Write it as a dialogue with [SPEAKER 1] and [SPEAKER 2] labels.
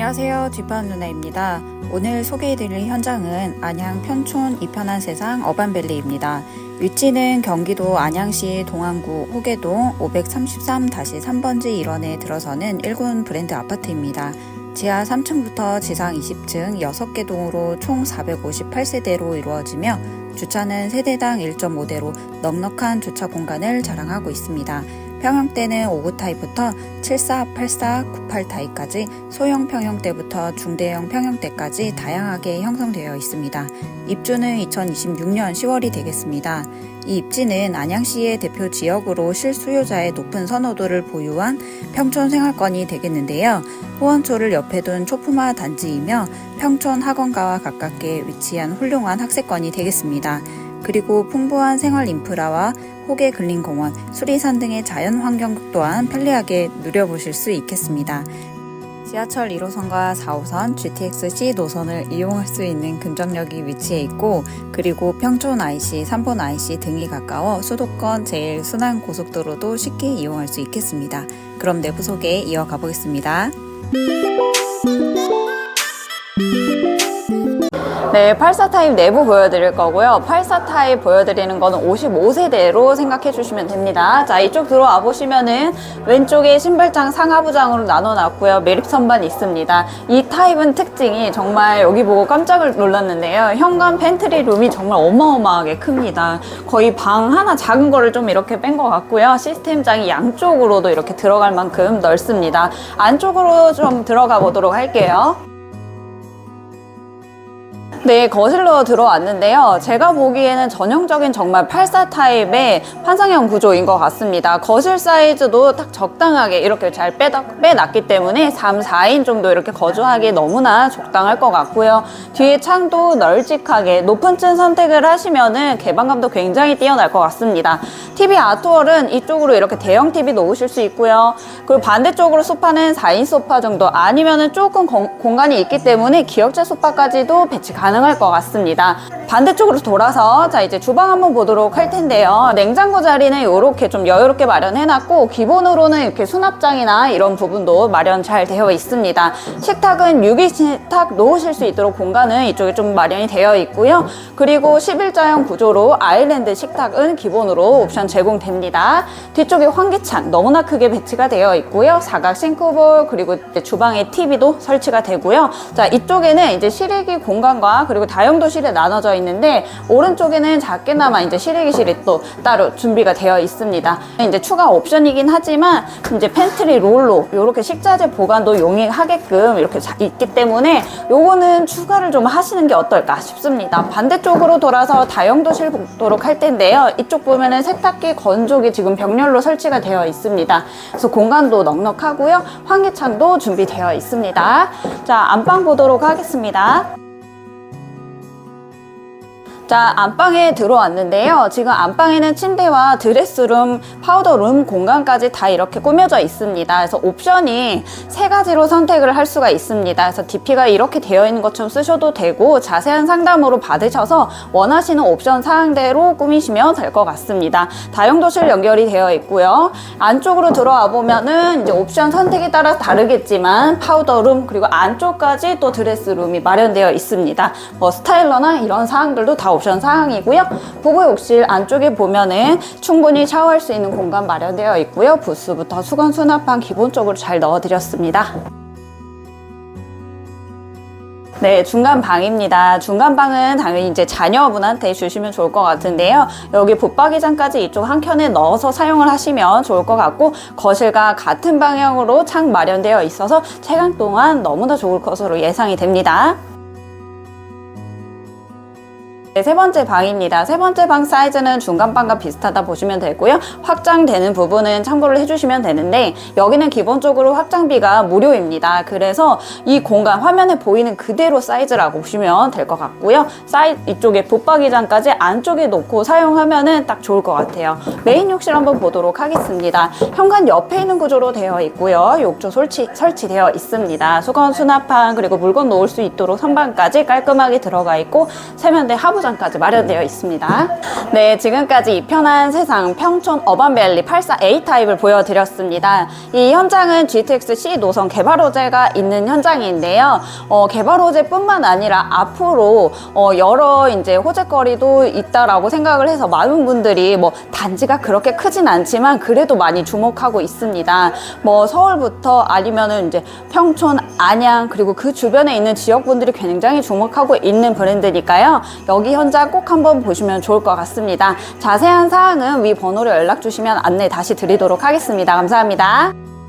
[SPEAKER 1] 안녕하세요. 뒷반 누나입니다. 오늘 소개해드릴 현장은 안양 편촌 이편한 세상 어반밸리입니다. 위치는 경기도 안양시 동안구 호계동 533-3번지 일원에 들어서는 1군 브랜드 아파트입니다. 지하 3층부터 지상 20층 6개 동으로 총 458세대로 이루어지며 주차는 세대당 1.5대로 넉넉한 주차 공간을 자랑하고 있습니다. 평형대는 5구 타입부터 74, 84, 98 타입까지 소형 평형대부터 중대형 평형대까지 다양하게 형성되어 있습니다. 입주는 2026년 10월이 되겠습니다. 이 입지는 안양시의 대표 지역으로 실수요자의 높은 선호도를 보유한 평촌 생활권이 되겠는데요. 호원초를 옆에 둔 초품화 단지이며 평촌 학원가와 가깝게 위치한 훌륭한 학세권이 되겠습니다. 그리고 풍부한 생활 인프라와 호계 근린공원, 수리산 등의 자연 환경 또한 편리하게 누려보실 수 있겠습니다. 지하철 1호선과 4호선 GTX-C 노선을 이용할 수 있는 금정역이 위치해 있고 그리고 평촌 IC, 삼본 IC 등이 가까워 수도권 제일 순환 고속도로도 쉽게 이용할 수 있겠습니다. 그럼 내부 소개 이어가 보겠습니다.
[SPEAKER 2] 네, 84 타입 내부 보여드릴 거고요. 84 타입 보여드리는 거는 55세대로 생각해 주시면 됩니다. 자, 이쪽 들어와 보시면은 왼쪽에 신발장 상하부장으로 나눠놨고요. 매립 선반 있습니다. 이 타입은 특징이 정말 여기 보고 깜짝을 놀랐는데요. 현관 팬트리 룸이 정말 어마어마하게 큽니다. 거의 방 하나 작은 거를 좀 이렇게 뺀 것 같고요. 시스템장이 양쪽으로도 이렇게 들어갈 만큼 넓습니다. 안쪽으로 좀 들어가 보도록 할게요. 네, 거실로 들어왔는데요. 제가 보기에는 전형적인 정말 84 타입의 환상형 구조인 것 같습니다. 거실 사이즈도 딱 적당하게 이렇게 잘 빼다, 빼놨기 때문에 3, 4인 정도 이렇게 거주하기 너무나 적당할 것 같고요. 뒤에 창도 널찍하게 높은 층 선택을 하시면은 개방감도 굉장히 뛰어날 것 같습니다. TV 아트월은 이쪽으로 이렇게 대형 TV 놓으실 수 있고요. 그리고 반대쪽으로 소파는 4인 소파 정도 아니면은 조금 공, 공간이 있기 때문에 기역자 소파까지도 배치 가능 할 것 같습니다. 반대쪽으로 돌아서 자 이제 주방 한번 보도록 할 텐데요. 냉장고 자리는 이렇게 좀 여유롭게 마련해놨고 기본으로는 이렇게 수납장이나 이런 부분도 마련 잘 되어 있습니다. 식탁은 6인 식탁 놓으실 수 있도록 공간은 이쪽에 좀 마련이 되어 있고요. 그리고 11자형 구조로 아일랜드 식탁은 기본으로 옵션 제공됩니다. 뒤쪽에 환기창 너무나 크게 배치가 되어 있고요. 사각 싱크볼 그리고 주방에 TV도 설치가 되고요. 자 이쪽에는 이제 실외기 공간과 그리고 다용도실에 나눠져 있는데 오른쪽에는 작게나마 이제 실외기실이 또 따로 준비가 되어 있습니다. 이제 추가 옵션이긴 하지만 이제 팬트리 롤로 이렇게 식자재 보관도 용이하게끔 이렇게 자- 있기 때문에 요거는 추가를 좀 하시는 게 어떨까 싶습니다. 반대쪽으로 돌아서 다용도실 보도록 할 텐데요. 이쪽 보면은 세탁기 건조기 지금 병렬로 설치가 되어 있습니다. 그래서 공간도 넉넉하고요. 환기창도 준비되어 있습니다. 자, 안방 보도록 하겠습니다. 자, 안방에 들어왔는데요. 지금 안방에는 침대와 드레스룸, 파우더룸 공간까지 다 이렇게 꾸며져 있습니다. 그래서 옵션이 세 가지로 선택을 할 수가 있습니다. 그래서 DP가 이렇게 되어 있는 것처럼 쓰셔도 되고 자세한 상담으로 받으셔서 원하시는 옵션 사항대로 꾸미시면 될 것 같습니다. 다용도실 연결이 되어 있고요. 안쪽으로 들어와 보면은 이제 옵션 선택에 따라 다르겠지만 파우더룸 그리고 안쪽까지 또 드레스룸이 마련되어 있습니다. 뭐 스타일러나 이런 사항들도 다 옵션 사항이고요. 부부 욕실 안쪽에 보면은 충분히 샤워할 수 있는 공간 마련되어 있고요. 부스부터 수건 수납방 기본적으로 잘 넣어드렸습니다. 네, 중간 방입니다. 중간 방은 당연히 이제 자녀분한테 주시면 좋을 것 같은데요. 여기 붙박이장까지 이쪽 한 켠에 넣어서 사용을 하시면 좋을 것 같고 거실과 같은 방향으로 창 마련되어 있어서 채광 동안 너무나 좋을 것으로 예상이 됩니다. 네, 세 번째 방입니다. 세 번째 방 사이즈는 중간 방과 비슷하다 보시면 되고요. 확장되는 부분은 참고를 해주시면 되는데 여기는 기본적으로 확장비가 무료입니다. 그래서 이 공간 화면에 보이는 그대로 사이즈라고 보시면 될 것 같고요. 사이 이쪽에 붙박이장까지 안쪽에 놓고 사용하면은 딱 좋을 것 같아요. 메인 욕실 한번 보도록 하겠습니다. 현관 옆에 있는 구조로 되어 있고요. 욕조 설치 설치되어 있습니다. 수건 수납판 그리고 물건 놓을 수 있도록 선반까지 깔끔하게 들어가 있고 세면대 하부 주차장까지 마련되어 있습니다. 네, 지금까지 이 편한 세상 평촌 어반밸리 84A 타입을 보여드렸습니다. 이 현장은 GTX-C 노선 개발 호재가 있는 현장인데요. 어, 개발 호재뿐만 아니라 앞으로 어, 여러 이제 호재거리도 있다라고 생각을 해서 많은 분들이 뭐 단지가 그렇게 크진 않지만 그래도 많이 주목하고 있습니다. 뭐 서울부터 아니면은 이제 평촌, 안양 그리고 그 주변에 있는 지역 분들이 굉장히 주목하고 있는 브랜드니까요. 여기 현장 꼭 한번 보시면 좋을 것 같습니다. 자세한 사항은 위 번호로 연락 주시면 안내 다시 드리도록 하겠습니다. 감사합니다.